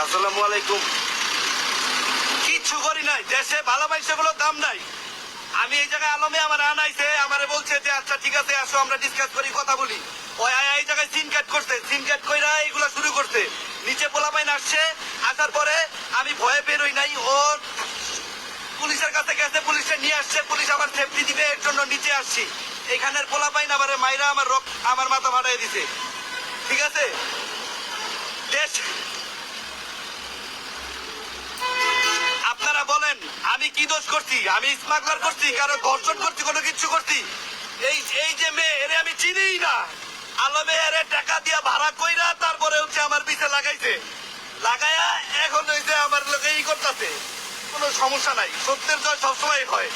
আলাইকুম। কিচ্ছু করি নাই। দেশে ভালো মানুষগুলোর দাম নাই। আমি এই জায়গায় আলমে আমার আনাইছে আমারে বলছে যে আচ্ছা ঠিক আছে, আসো, আমরা ডিসকাস করি, কথা বলি। ওই আয়া এই জায়গায় সিন কাট করছে। সিন কাট কইরা এইগুলা শুরু করছে। নিচে পোলাপাইন আসছে। আসার পরে আমি ভয়ে বেরোই নাই। ও পুলিশের কাছে গেছে, পুলিশে নিয়ে আসছে। পুলিশ আমার সেফটি দিবে, এর জন্য নিচে আসছি। এখানের পোলাপাইন আমার মাইরা আমার রক আমার মাথা ফাটাই দিছে। ঠিক আছে? দেশ কি দোষ করছি? আমি স্মাগলার করছি, কারও ধর্ষণ করছি, কোনো কিছু করছি? এই এই যে মেয়ে, এরে আমি চিনিই না। আলমে এরে টাকা দিয়া ভাড়া কইরা তারপরে হচ্ছে আমার পিছে লাগাইছে। লাগায়া এখন হইছে আমার লোকে ই করতেছে। কোনো সমস্যা নাই, সত্যের জয় সবসময় হয়।